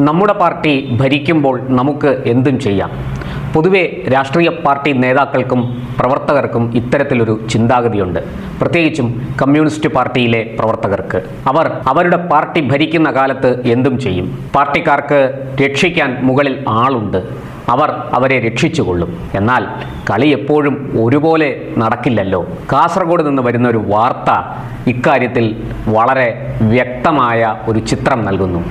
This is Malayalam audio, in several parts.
നമ്മുടെ പാർട്ടി ഭരിക്കുമ്പോൾ നമുക്ക് എന്തും ചെയ്യാം. പൊതുവെ രാഷ്ട്രീയ പാർട്ടി നേതാക്കൾക്കും പ്രവർത്തകർക്കും ഇത്തരത്തിലൊരു ചിന്താഗതിയുണ്ട്. പ്രത്യേകിച്ചും കമ്മ്യൂണിസ്റ്റ് പാർട്ടിയിലെ പ്രവർത്തകർക്ക്. അവർ അവരുടെ പാർട്ടി ഭരിക്കുന്ന കാലത്ത് എന്തും ചെയ്യും. പാർട്ടിക്കാർക്ക് രക്ഷിക്കാൻ മുകളിൽ ആളുണ്ട്. അവർ അവരെ രക്ഷിച്ചുകൊള്ളും. എന്നാൽ കളി എപ്പോഴും ഒരുപോലെ നടക്കില്ലല്ലോ. കാസർഗോഡ് നിന്ന് വരുന്ന ഒരു വാർത്ത ഇക്കാര്യത്തിൽ വളരെ വ്യക്തമായ ഒരു ചിത്രം നൽകുന്നു.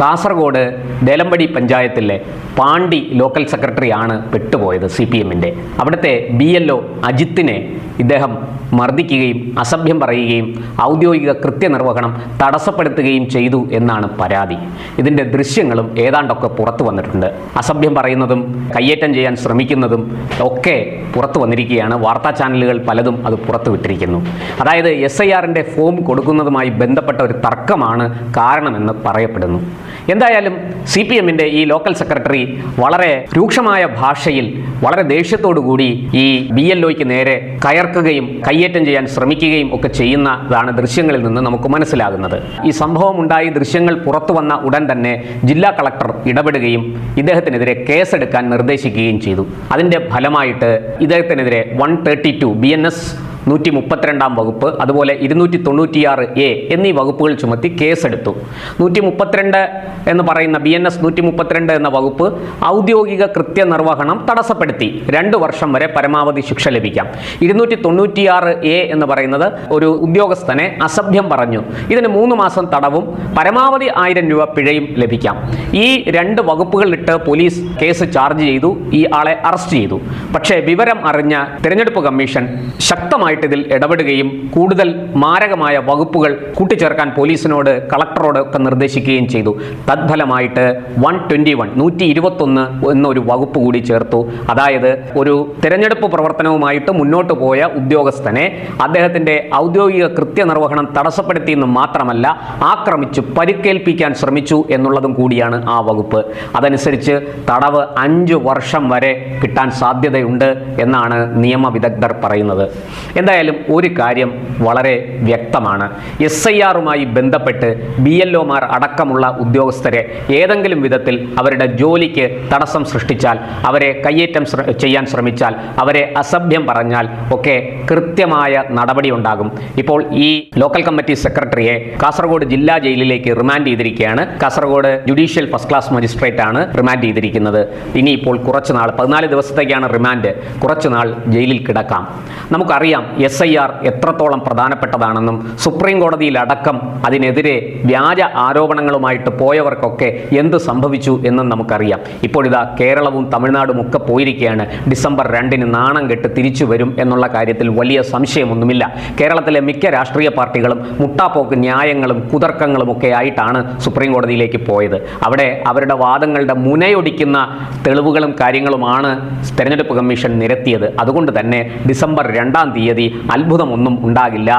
കാസർഗോഡ് ദേലമ്പടി പഞ്ചായത്തിലെ പാണ്ടി ലോക്കൽ സെക്രട്ടറിയാണ് പെട്ടുപോയത് സി പി എമ്മിന്റെ അവിടുത്തെ ബി എൽ ഒ അജിത്തിനെ ഇദ്ദേഹം മർദ്ദിക്കുകയും അസഭ്യം പറയുകയും ഔദ്യോഗിക കൃത്യനിർവഹണം തടസ്സപ്പെടുത്തുകയും ചെയ്തു എന്നാണ് പരാതി. ഇതിന്റെ ദൃശ്യങ്ങളും ഏതാണ്ടൊക്കെ പുറത്തു വന്നിട്ടുണ്ട്. അസഭ്യം പറയുന്നതും കയ്യേറ്റം ചെയ്യാൻ ശ്രമിക്കുന്നതും ഒക്കെ പുറത്തു വന്നിരിക്കുകയാണ്. വാർത്താ ചാനലുകൾ പലതും അത് പുറത്തുവിട്ടിരിക്കുന്നു അതായത് എസ് ഐ ആറിന്റെ ഫോം കൊടുക്കുന്നതുമായി ബന്ധപ്പെട്ട ഒരു തർക്കമാണ് കാരണമെന്ന് പറയപ്പെടുന്നു. എന്തായാലും സി പി എമ്മിന്റെ ഈ ലോക്കൽ സെക്രട്ടറി വളരെ രൂക്ഷമായ ഭാഷയിൽ വളരെ ദേഷ്യത്തോടു കൂടി ഈ ബി എൽ ഒയ്ക്ക് നേരെ കയർക്കുകയും കയ്യേറ്റം ചെയ്യാൻ ശ്രമിക്കുകയും ഒക്കെ ചെയ്യുന്നതാണ് ദൃശ്യങ്ങളിൽ നിന്ന് നമുക്ക് മനസ്സിലാകുന്നത്. ഈ സംഭവം ഉണ്ടായി ദൃശ്യങ്ങൾ പുറത്തു വന്ന ഉടൻ തന്നെ ജില്ലാ കളക്ടർ ഇടപെടുകയും ഇദ്ദേഹത്തിനെതിരെ കേസെടുക്കാൻ നിർദ്ദേശിക്കുകയും ചെയ്തു. അതിന്റെ ഫലമായിട്ട് ഇദ്ദേഹത്തിനെതിരെ one thirty two B N S നൂറ്റി മുപ്പത്തിരണ്ടാം വകുപ്പ് അതുപോലെ ഇരുന്നൂറ്റി തൊണ്ണൂറ്റിയാറ് എ എന്നീ വകുപ്പുകൾ ചുമത്തി കേസെടുത്തു. നൂറ്റി മുപ്പത്തിരണ്ട് എന്ന് പറയുന്ന ബി എൻ എസ് നൂറ്റി മുപ്പത്തിരണ്ട് എന്ന വകുപ്പ് ഔദ്യോഗിക കൃത്യനിർവഹണം തടസ്സപ്പെടുത്തി. രണ്ട് വർഷം വരെ പരമാവധി ശിക്ഷ ലഭിക്കാം. ഇരുന്നൂറ്റി തൊണ്ണൂറ്റിയാറ് എ എന്ന് പറയുന്നത് ഒരു ഉദ്യോഗസ്ഥനെ അസഭ്യം പറഞ്ഞു. ഇതിന് മൂന്ന് മാസം തടവും പരമാവധി ആയിരം രൂപ പിഴയും ലഭിക്കാം. ഈ രണ്ട് വകുപ്പുകളിലിട്ട് പോലീസ് കേസ് ചാർജ് ചെയ്തു ഈ ആളെ അറസ്റ്റ് ചെയ്തു. പക്ഷേ വിവരം അറിഞ്ഞ തിരഞ്ഞെടുപ്പ് കമ്മീഷൻ ശക്തമായിട്ട് ഇതിൽ ഇടപെടുകയും കൂടുതൽ മാരകമായ വകുപ്പുകൾ കൂട്ടിച്ചേർക്കാൻ പോലീസിനോട് കളക്ടറോട് ഒക്കെ നിർദ്ദേശിക്കുകയും ചെയ്തു. തത്ഫലമായിട്ട് വൺ ട്വന്റി വൺ നൂറ്റി ഇരുപത്തൊന്ന് എന്നൊരു വകുപ്പ് കൂടി ചേർത്തു. അതായത് ഒരു തിരഞ്ഞെടുപ്പ് പ്രവർത്തനവുമായിട്ട് മുന്നോട്ട് പോയ ഉദ്യോഗസ്ഥനെ അദ്ദേഹത്തിന്റെ ഔദ്യോഗിക കൃത്യനിർവഹണം തടസ്സപ്പെടുത്തിയെന്ന് മാത്രമല്ല ആക്രമിച്ചു പരിക്കേൽപ്പിക്കാൻ ശ്രമിച്ചു എന്നുള്ളതും കൂടിയാണ് ആ വകുപ്പ്. അതനുസരിച്ച് തടവ് അഞ്ച് വർഷം വരെ കിട്ടാൻ സാധ്യതയുണ്ട് എന്നാണ് നിയമവിദഗ്ധർ പറയുന്നത്. എന്തായാലും ഒരു കാര്യം വളരെ വ്യക്തമാണ്. എസ് ഐ ആറുമായി ബന്ധപ്പെട്ട് ബി എൽ ഒമാർ അടക്കമുള്ള ഉദ്യോഗസ്ഥരെ ഏതെങ്കിലും വിധത്തിൽ അവരുടെ ജോലിക്ക് തടസ്സം സൃഷ്ടിച്ചാൽ അവരെ കയ്യേറ്റം ചെയ്യാൻ ശ്രമിച്ചാൽ അവരെ അസഭ്യം പറഞ്ഞാൽ ഒക്കെ കൃത്യമായ നടപടി ഉണ്ടാകും. ഇപ്പോൾ ഈ ലോക്കൽ കമ്മിറ്റി സെക്രട്ടറിയെ കാസർഗോഡ് ജില്ലാ ജയിലിലേക്ക് റിമാൻഡ് ചെയ്തിരിക്കുകയാണ്. Kasaragod judicial first class magistrate ആണ് റിമാൻഡ് ചെയ്തിരിക്കുന്നത്. ഇനിയിപ്പോൾ കുറച്ച് നാൾ പതിനാല് ദിവസത്തേക്കാണ് റിമാൻഡ്. കുറച്ച് നാൾ ജയിലിൽ കിടക്കാം. നമുക്കറിയാം എസ് ഐ ആർ എത്രത്തോളം പ്രധാനപ്പെട്ടതാണെന്നും സുപ്രീം കോടതിയിലടക്കം അതിനെതിരെ വ്യാജ ആരോപണങ്ങളുമായിട്ട് പോയവർക്കൊക്കെ എന്ത് സംഭവിച്ചു എന്നും നമുക്കറിയാം. ഇപ്പോഴിതാ കേരളവും തമിഴ്നാടും ഒക്കെ പോയിരിക്കുകയാണ്. ഡിസംബർ രണ്ടിന് നാണം കെട്ട് തിരിച്ചു വരും എന്നുള്ള കാര്യത്തിൽ വലിയ സംശയമൊന്നുമില്ല. കേരളത്തിലെ മിക്ക രാഷ്ട്രീയ പാർട്ടികളും മുട്ടാപ്പോക്ക് ന്യായങ്ങളും കുതർക്കങ്ങളും ഒക്കെ ആയിട്ടാണ് സുപ്രീം കോടതിയിലേക്ക് പോയത്. അവിടെ അവരുടെ വാദങ്ങളുടെ മുനയൊടിക്കുന്ന തെളിവുകളും കാര്യങ്ങളുമാണ് തെരഞ്ഞെടുപ്പ് കമ്മീഷൻ നിരത്തിയത്. അതുകൊണ്ട് തന്നെ ഡിസംബർ രണ്ടാം തീയതി അത്ഭുതമൊന്നും ഉണ്ടാകില്ല.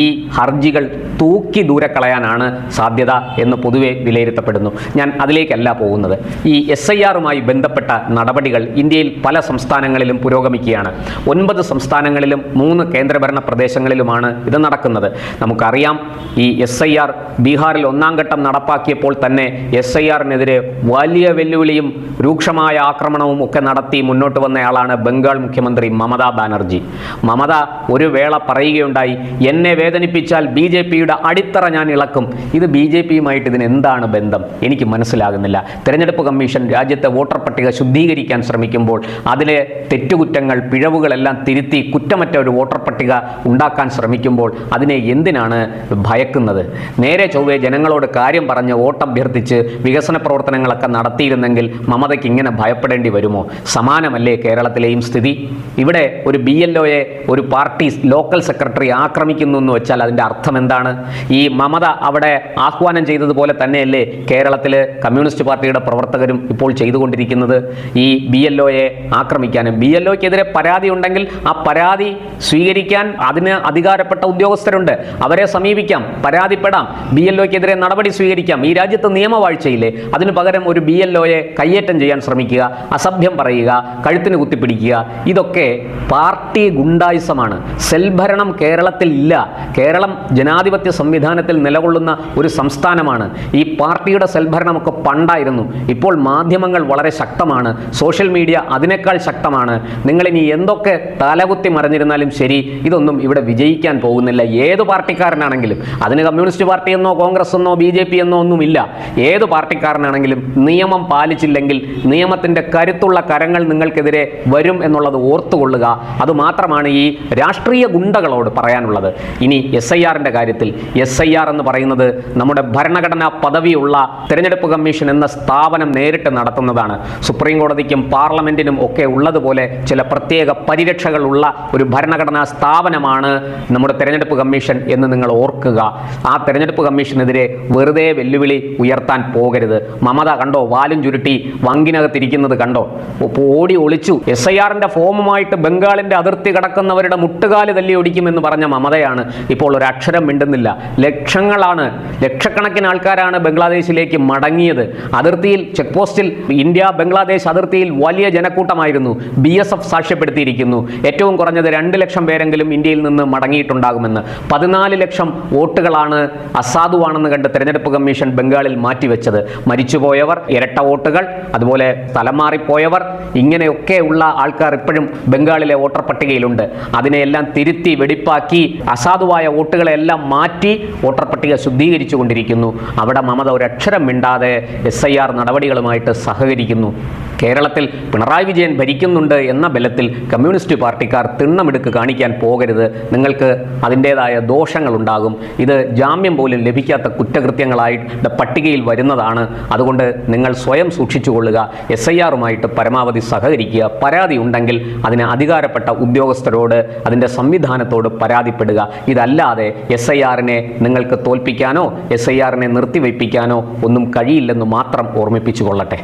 ഈ ഹർജികൾ തൂക്കി ദൂരെ കളയാനാണ് സാധ്യത എന്ന് പൊതുവെ വിലയിരുത്തപ്പെടുന്നു. ഞാൻ അതിലേക്കല്ല പോകുന്നത്. ഈ എസ് ഐ ആറുമായി ബന്ധപ്പെട്ട നടപടികൾ ഇന്ത്യയിൽ പല സംസ്ഥാനങ്ങളിലും പുരോഗമിക്കുകയാണ്. ഒൻപത് സംസ്ഥാനങ്ങളിലും മൂന്ന് കേന്ദ്രഭരണ പ്രദേശങ്ങളിലുമാണ് ഇത് നടക്കുന്നത്. നമുക്കറിയാം ഈ എസ് ഐ ആർ ബീഹാറിൽ ഒന്നാം ഘട്ടം നടപ്പാക്കിയപ്പോൾ തന്നെ എസ് ഐ ആറിനെതിരെ വലിയ വെല്ലുവിളിയും രൂക്ഷമായ ആക്രമണവും ഒക്കെ നടത്തി മുന്നോട്ട് വന്നയാളാണ് ബംഗാൾ മുഖ്യമന്ത്രി മമതാ ബാനർജി. മമത ഒരു വേള പറയുകയുണ്ടായി. എന്നെ വേദനിപ്പിച്ചാൽ ബി ജെ പിയുടെ അടിത്തറ ഞാൻ ഇളക്കും. ഇത് ബി ജെ പിയുമായിട്ട് ഇതിന് എന്താണ് ബന്ധം? എനിക്ക് മനസ്സിലാകുന്നില്ല. തെരഞ്ഞെടുപ്പ് കമ്മീഷൻ രാജ്യത്തെ വോട്ടർ പട്ടിക ശുദ്ധീകരിക്കാൻ ശ്രമിക്കുമ്പോൾ അതിലെ തെറ്റുകുറ്റങ്ങൾ പിഴവുകളെല്ലാം തിരുത്തി കുറ്റമറ്റ ഒരു വോട്ടർ പട്ടിക ഉണ്ടാക്കാൻ ശ്രമിക്കുമ്പോൾ അതിനെ എന്തിനാണ് ഭയക്കുന്നത്? നേരെ ചൊവ്വേ ജനങ്ങളോട് കാര്യം പറഞ്ഞ് വോട്ടഭ്യർത്ഥിച്ച് വികസന പ്രവർത്തനങ്ങളൊക്കെ നടത്തിയിരുന്നെങ്കിൽ മമതയ്ക്ക് ഇങ്ങനെ ഭയപ്പെടേണ്ടി വരുമോ? സമാനമല്ലേ കേരളത്തിലെയും സ്ഥിതി? ഇവിടെ ഒരു ബി എൽ ഒരു പാർട്ടി ലോക്കൽ സെക്രട്ടറി ആക്രമിക്കുന്നു എന്ന് വെച്ചാൽ അതിന്റെ അർത്ഥം എന്താണ്? ഈ മമത അവിടെ ആഹ്വാനം ചെയ്തതുപോലെ തന്നെയല്ലേ കേരളത്തിൽ കമ്മ്യൂണിസ്റ്റ് പാർട്ടിയുടെ പ്രവർത്തകരും ഇപ്പോൾ ചെയ്തുകൊണ്ടിരിക്കുന്നത്? ഈ ബി എൽ ഒയെ ആക്രമിക്കാനും ബി എൽ ഒക്കെതിരെ പരാതി ഉണ്ടെങ്കിൽ ആ പരാതി സ്വീകരിക്കാൻ അതിന് അധികാരപ്പെട്ട ഉദ്യോഗസ്ഥരുണ്ട്. അവരെ സമീപിക്കാം പരാതിപ്പെടാം ബി എൽ ഒക്കെതിരെ നടപടി സ്വീകരിക്കാം. ഈ രാജ്യത്ത് നിയമവാഴ്ചയില്ലേ? അതിന് പകരം ഒരു ബി എൽ ഒയെ കയ്യേറ്റം ചെയ്യാൻ ശ്രമിക്കുക അസഭ്യം പറയുക കഴുത്തിന് കുത്തിപ്പിടിക്കുക. ഇതൊക്കെ പാർട്ടി ഗുണ്ടായുസമാണ്. സെൽഭരണം കേരളത്തിൽ ഇല്ല കേരളം ജനാധിപത്യ സംവിധാനത്തിൽ നിലകൊള്ളുന്ന ഒരു സംസ്ഥാനമാണ്. ഈ പാർട്ടിയുടെ സെൽഭരണമൊക്കെ പണ്ടായിരുന്നു. ഇപ്പോൾ മാധ്യമങ്ങൾ വളരെ ശക്തമാണ്. സോഷ്യൽ മീഡിയ അതിനേക്കാൾ ശക്തമാണ്. നിങ്ങളിനി എന്തൊക്കെ തലകുത്തി മറിഞ്ഞിരുന്നാലും ശരി ഇതൊന്നും ഇവിടെ വിജയിക്കാൻ പോകുന്നില്ല. ഏത് പാർട്ടിക്കാരനാണെങ്കിലും അതിന് കമ്മ്യൂണിസ്റ്റ് പാർട്ടി എന്നോ കോൺഗ്രസ് എന്നോ ബി ജെ പി എന്നോ ഒന്നുമില്ല. ഏത് പാർട്ടിക്കാരനാണെങ്കിലും നിയമം പാലിച്ചില്ലെങ്കിൽ നിയമത്തിന്റെ കരുത്തുള്ള കരങ്ങൾ നിങ്ങൾക്കെതിരെ വരും എന്നുള്ളത് ഓർത്തുകൊള്ളുക. അതുമാത്രമാണ് ഈ രാഷ്ട്രീയ ഗുണ്ടകളോട് പറയാനുള്ളത്. ഇനി എസ് ഐ ആറിന്റെ കാര്യത്തിൽ എസ് ഐ ആർ എന്ന് പറയുന്നത് നമ്മുടെ ഭരണഘടനാ പദവിയുള്ള തെരഞ്ഞെടുപ്പ് കമ്മീഷൻ എന്ന സ്ഥാപനം നേരിട്ട് നടത്തുന്നതാണ്. സുപ്രീം കോടതിക്കും പാർലമെന്റിനും ഒക്കെ ഉള്ളതുപോലെ ചില പ്രത്യേക പരിരക്ഷകളുള്ള ഒരു ഭരണഘടനാ സ്ഥാപനമാണ് നമ്മുടെ തെരഞ്ഞെടുപ്പ് കമ്മീഷൻ എന്ന് നിങ്ങൾ ഓർക്കുക. ആ തെരഞ്ഞെടുപ്പ് കമ്മീഷനെതിരെ വെറുതെ വെല്ലുവിളി ഉയർത്താൻ പോകരുത്. മമത കണ്ടോ? വാലും ചുരുട്ടി വങ്കിനകത്തിരിക്കുന്നത് കണ്ടോ? ഓടി ഒളിച്ചു. എസ് ഐ ആറിന്റെ ഫോമുമായിട്ട് ബംഗാളിന്റെ അതിർത്തി കടക്കുന്നവരുടെ മുട്ടുകാൽ തല്ലി ഒടിക്കുമെന്ന് പറഞ്ഞ മമതയാണ് ഇപ്പോൾ ഒരു അക്ഷരം മിണ്ടുന്നില്ല. ലക്ഷങ്ങളാണ് ലക്ഷക്കണക്കിന് ആൾക്കാരാണ് ബംഗ്ലാദേശിലേക്ക് മടങ്ങിയത്. അതിർത്തിയിൽ ചെക്ക് പോസ്റ്റിൽ ഇന്ത്യ ബംഗ്ലാദേശ് അതിർത്തിയിൽ വലിയ ജനക്കൂട്ടമായിരുന്നു. ബി എസ് എഫ് സാക്ഷ്യപ്പെടുത്തിയിരിക്കുന്നു. ഏറ്റവും കുറഞ്ഞത് രണ്ട് ലക്ഷം പേരെങ്കിലും ഇന്ത്യയിൽ നിന്ന് മടങ്ങിയിട്ടുണ്ടാകുമെന്ന്. പതിനാല് ലക്ഷം വോട്ടുകളാണ് അസാധുവാണെന്ന് കണ്ട് തെരഞ്ഞെടുപ്പ് കമ്മീഷൻ ബംഗാളിൽ മാറ്റിവെച്ചത്. മരിച്ചുപോയവർ ഇരട്ട വോട്ടുകൾ അതുപോലെ സ്ഥലം മാറിപ്പോയവർ ഇങ്ങനെയൊക്കെ ഉള്ള ആൾക്കാർ ഇപ്പോഴും ബംഗാളിലെ വോട്ടർ പട്ടികയിലുണ്ട്. അതിനെയെല്ലാം തിരുത്തി വെടിപ്പാക്കി അസാധുവായ വോട്ടുകളെല്ലാം മാറ്റി വോട്ടർ പട്ടിക ശുദ്ധീകരിച്ചു കൊണ്ടിരിക്കുന്നു. അവിടെ മമത ഒരക്ഷരം മിണ്ടാതെ എസ് ഐ ആർ നടപടികളുമായിട്ട് സഹകരിക്കുന്നു. കേരളത്തിൽ പിണറായി വിജയൻ ഭരിക്കുന്നുണ്ട് എന്ന ബലത്തിൽ കമ്മ്യൂണിസ്റ്റ് പാർട്ടിക്കാർ തിണ്ണമെടുക്ക് കാണിക്കാൻ പോകരുത്. നിങ്ങൾക്ക് അതിന്റേതായ ദോഷങ്ങളുണ്ടാകും. ഇത് ജാമ്യം പോലും ലഭിക്കാത്ത കുറ്റകൃത്യങ്ങളായിട്ട് പട്ടികയിൽ വരുന്നതാണ്. അതുകൊണ്ട് നിങ്ങൾ സ്വയം സൂക്ഷിച്ചുകൊള്ളുക. എസ് ഐ ആറുമായിട്ട് പരമാവധി സഹകരിക്കുക. പരാതി ഉണ്ടെങ്കിൽ അതിന് അധികാരപ്പെട്ട ഉദ്യോഗസ്ഥരോട് അതിന്റെ സംവിധാനത്തോട് പരാതിപ്പെടുക. ഇതല്ലാതെ എസ് ഐ ആറിനെ നിങ്ങൾക്ക് തോൽപ്പിക്കാനോ എസ് ഐ ആറിനെ നിർത്തിവയ്പ്പിക്കാനോ ഒന്നും കഴിയില്ലെന്ന് മാത്രം ഓർമ്മിപ്പിച്ചു കൊള്ളട്ടെ